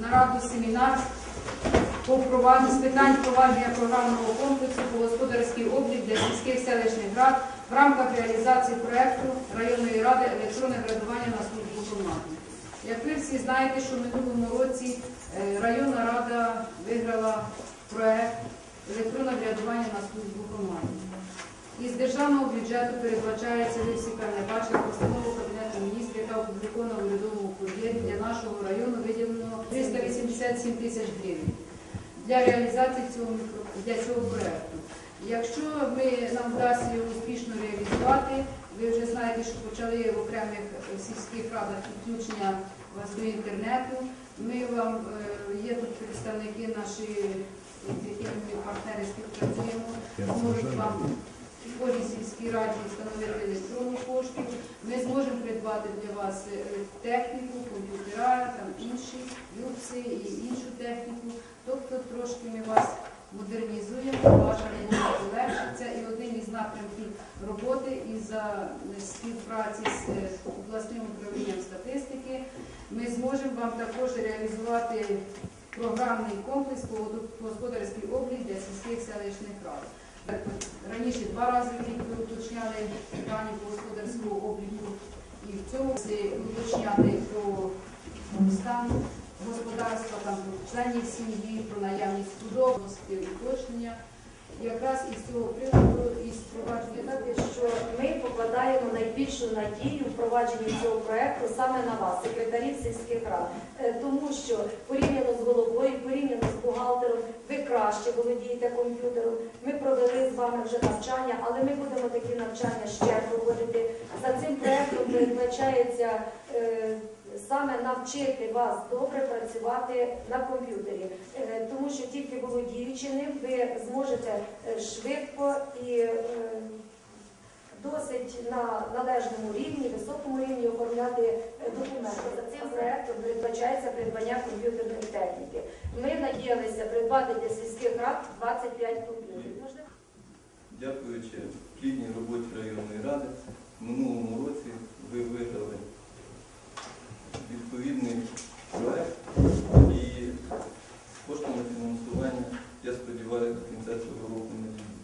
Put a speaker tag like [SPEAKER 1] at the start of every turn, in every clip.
[SPEAKER 1] нараду семінар з питань впровадження програмного комплексу по господарський облік для сільських селищних рад в рамках реалізації проекту районної ради електронне врядування на службу громади. Як ви всі знаєте, що в минулому році е, районна рада виграла проект електронне врядування на службу громаді. Із державного бюджету передбачається, ви всі певне бачили, постанову Міністрів, яка в урядовому кур'єрі для нашого району виділено 387 тисяч гривень для реалізації цього для цього проекту. Якщо ми нам вдасться його успішно реалізувати, ви вже знаєте, що почали в окремих сільських радах підключення вас до інтернету. Ми вам е, є тут представники наші, з якими ми партнери співпрацюємо, можуть вам кожній сільській раді встановити електронну пошту. Ми зможемо придбати для вас е, техніку, комп'ютера, інші люкси і іншу техніку. Тобто трошки ми вас модернізуємо, ваша робота полегшиться. І одним із напрямків роботи і за співпраці з е, обласним управлінням статистики ми зможемо вам також реалізувати програмний комплекс по господарський облік для сільських селищних рад. Раніше два рази в рік ви уточняли питання по господарського обліку і в цьому уточняти про стан господарства, там про членів сім'ї, про наявність судов, вносити уточнення. Якраз із цього приводу із впровадження
[SPEAKER 2] Сказати, що ми покладаємо найбільшу надію в впровадженні цього проекту саме на вас, секретарів сільських рад, Е, тому що порівняно з головою, порівняно з бухгалтером, ви краще володієте комп'ютером. Ми провели вами вже навчання, але ми будемо такі навчання ще проводити. За цим проектом передбачається е, саме навчити вас добре працювати на комп'ютері, Е, тому що тільки володіючи ним, ви зможете е, швидко і е, досить на належному рівні, високому рівні оформляти е, документи. За цим проектом передбачається придбання комп'ютерної техніки. Ми надіялися придбати для сільських рад 25 комп'ютерів.
[SPEAKER 3] Дякуючи плідній роботі районної ради, в минулому році ви виграли відповідний проект і з коштами фінансування, я сподіваюся, до кінця цього року не дійде.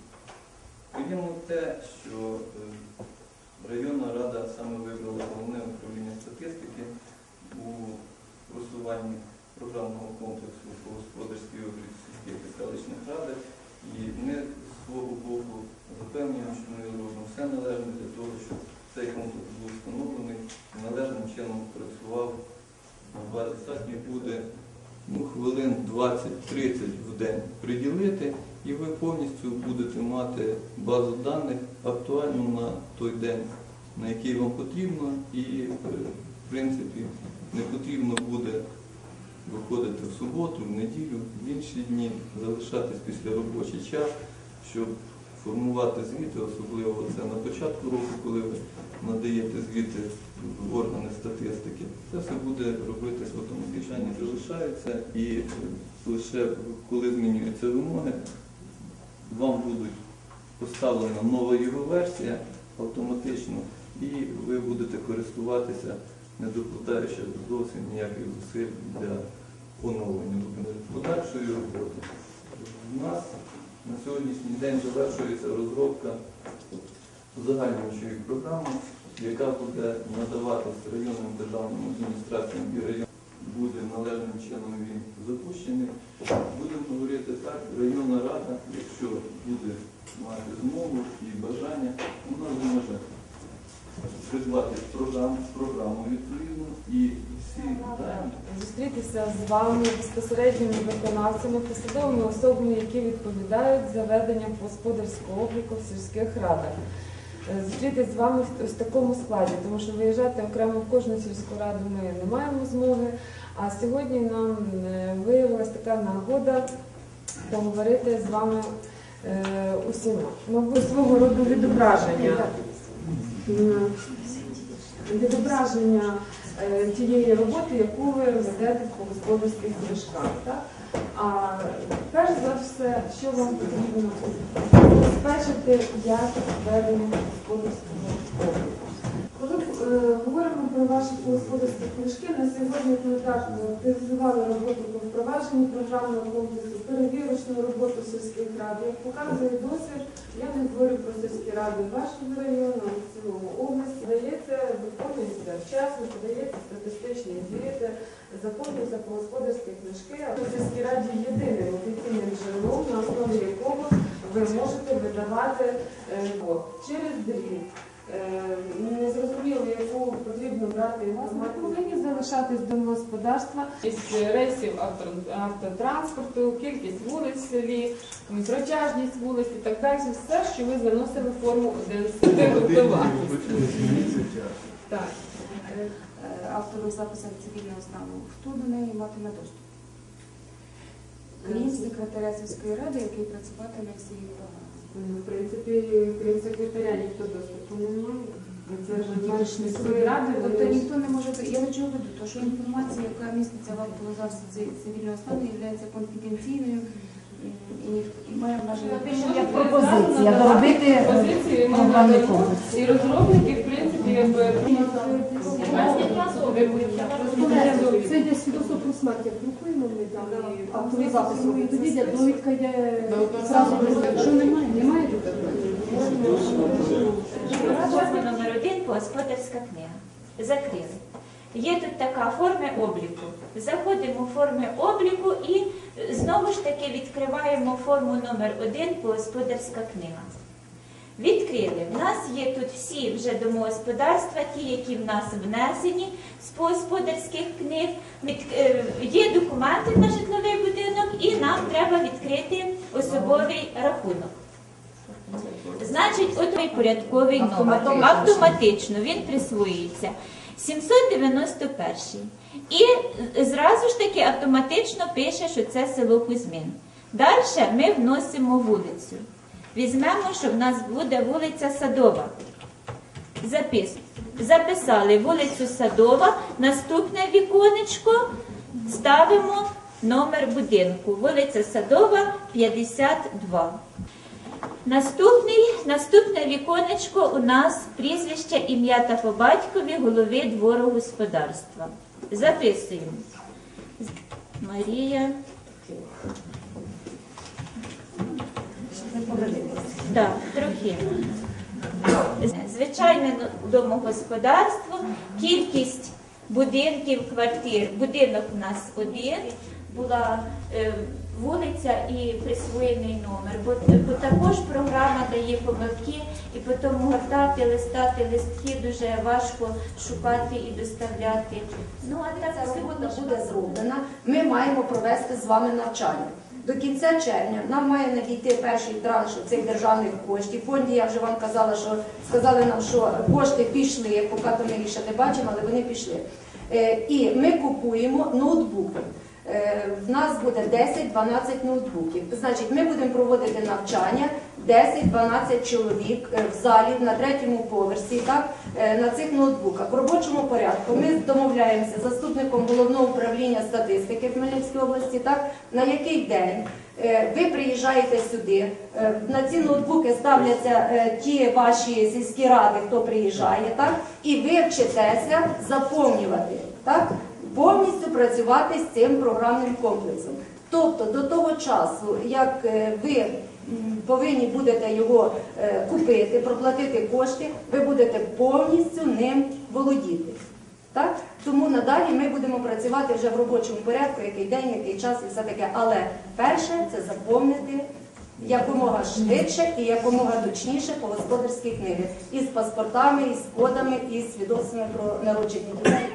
[SPEAKER 3] Приємно те, що е, районна рада саме вибрала головне управління статистики у просуванні програмного комплексу по господарській обліку сільських і селищних ради. І ми свого боку запевнюємо, що ми робимо все належне для того, щоб цей комплекс був встановлений належним чином працював. Достатньо буде ну, хвилин 20-30 в день приділити, і ви повністю будете мати базу даних актуальну на той день, на який вам потрібно, і е, в принципі не потрібно буде виходити в суботу, в неділю, в інші дні, залишатись після робочий час, щоб формувати звіти, особливо це на початку року, коли ви надаєте звіти в органи статистики. Це все буде робитись автоматично, не залишаються і е, лише коли змінюються вимоги, вам будуть поставлена нова його версія автоматично, і ви будете користуватися, не докладаючи зовсім ніяких зусиль для оновлення. Подальшої роботи. У нас на сьогоднішній день завершується розробка загальнішої програми, яка буде надаватись районним державним адміністраціям і район буде належним чином він запущений. Будемо говорити так, районна рада, якщо буде мати змогу і бажання, вона зможе придбати програму, програму відповідну і всі дані.
[SPEAKER 4] зустрітися з вами безпосередніми виконавцями, посадовими особами, які відповідають за ведення господарського обліку в сільських радах. Зустрітися з вами в ось такому складі, тому що виїжджати окремо в кожну сільську раду ми не маємо змоги. А сьогодні нам е, виявилася така нагода поговорити з вами е, усіма. Мабуть, свого роду відображення. Відображення е, тієї роботи, яку ви ведете по господарських книжках. А перш за все, що вам потрібно забезпечити якість ведення господарського обліку. Е, говоримо про ваші господарські книжки. На сьогодні ми так активізували роботу по впровадженню програмного комплексу, перевірочну роботу сільських рад. Як показує досвід, я не говорю про сільські ради вашого району, а в цілому області. Дається, виконується вчасно, подається статистичні звіти, заповнюються по господарські книжки. В сільській раді єдиним офіційним джерелом, на основі якого ви можете видавати е, через дріт. Е, Не зрозуміло, яку потрібно брати інформацію. Повинні залишатись домогосподарства. Кількість рейсів автотранспорту, кількість вулиць в селі, протяжність вулиць і так далі. Все, що ви заносили в форму 11 Так. Е,
[SPEAKER 1] Автором запису цивільного стану. Хто до неї матиме доступ? Крім секретаря сільської ради, який працюватиме в цій.
[SPEAKER 4] Ну, в принципі, крім секретаря, ніхто доступу не має. Це ж міської ради,
[SPEAKER 1] Тобто ніхто не може я до чого веду, то що інформація, яка міститься в актовому цивільного стану, є конфіденційною і, має.
[SPEAKER 5] Як пропозиція доробити програмний комплекс.
[SPEAKER 4] і розробники, в принципі, якби
[SPEAKER 6] Це йде свідоцтво про смерть, як друкуємо ми там і автовий. Тоді довідка йде зразу що немає, немає тут.
[SPEAKER 7] Форма номер один господарська книга. Закрили. Є тут така форма обліку. Заходимо в форми обліку і е, знову ж таки відкриваємо форму номер один господарська книга. Відкрили. В нас є тут всі вже домогосподарства, ті, які в нас внесені з господарських книг. Е, Є документи на житловий будинок і нам треба відкрити особовий рахунок. Значить, от той порядковий номер. Автоматично він присвоюється. 791. І зразу ж таки автоматично пише, що це село Кузьмін. Далі ми вносимо вулицю. Візьмемо, що в нас буде вулиця Садова. Запис... Записали вулицю Садова, наступне віконечко ставимо номер будинку. Вулиця Садова, 52. Наступний, наступне віконечко у нас прізвище, ім'я та по батькові голови двору господарства. Записуємо. Марія. Так, трохи. Звичайне домогосподарство, кількість будинків, квартир. Будинок у нас один, була е, вулиця і присвоєний номер. Бо, бо також програма дає помилки, і потім гортати, листати листки дуже важко шукати і доставляти. Ну а так
[SPEAKER 2] Ця робота
[SPEAKER 7] буде
[SPEAKER 2] зроблена. Ми маємо провести з вами навчання. До кінця червня нам має надійти перший транш цих державних коштів. Фонді я вже вам казала, що сказали нам, що кошти пішли, поки то ми їх ще не бачимо, але вони пішли. Е, І ми купуємо ноутбуки. Е, В нас буде 10-12 ноутбуків. Значить, ми будемо проводити навчання 10-12 чоловік е, в залі на третьому поверсі, так, е, на цих ноутбуках. В робочому порядку ми домовляємося з заступником головного управління статистики Хмельницької області, так, на який день ви приїжджаєте сюди, на ці ноутбуки ставляться ті ваші сільські ради, хто приїжджає, так, і ви вчитеся заповнювати, так, повністю працювати з цим програмним комплексом. Тобто до того часу, як е, ви повинні будете його е, купити, проплатити кошти, ви будете повністю ним володіти. Так? Тому надалі ми будемо працювати вже в робочому порядку, який день, який час і все таке. Але перше це заповнити якомога швидше і якомога точніше по господарській книги. І з паспортами, і з кодами, і з свідоцтвами про народження дітей.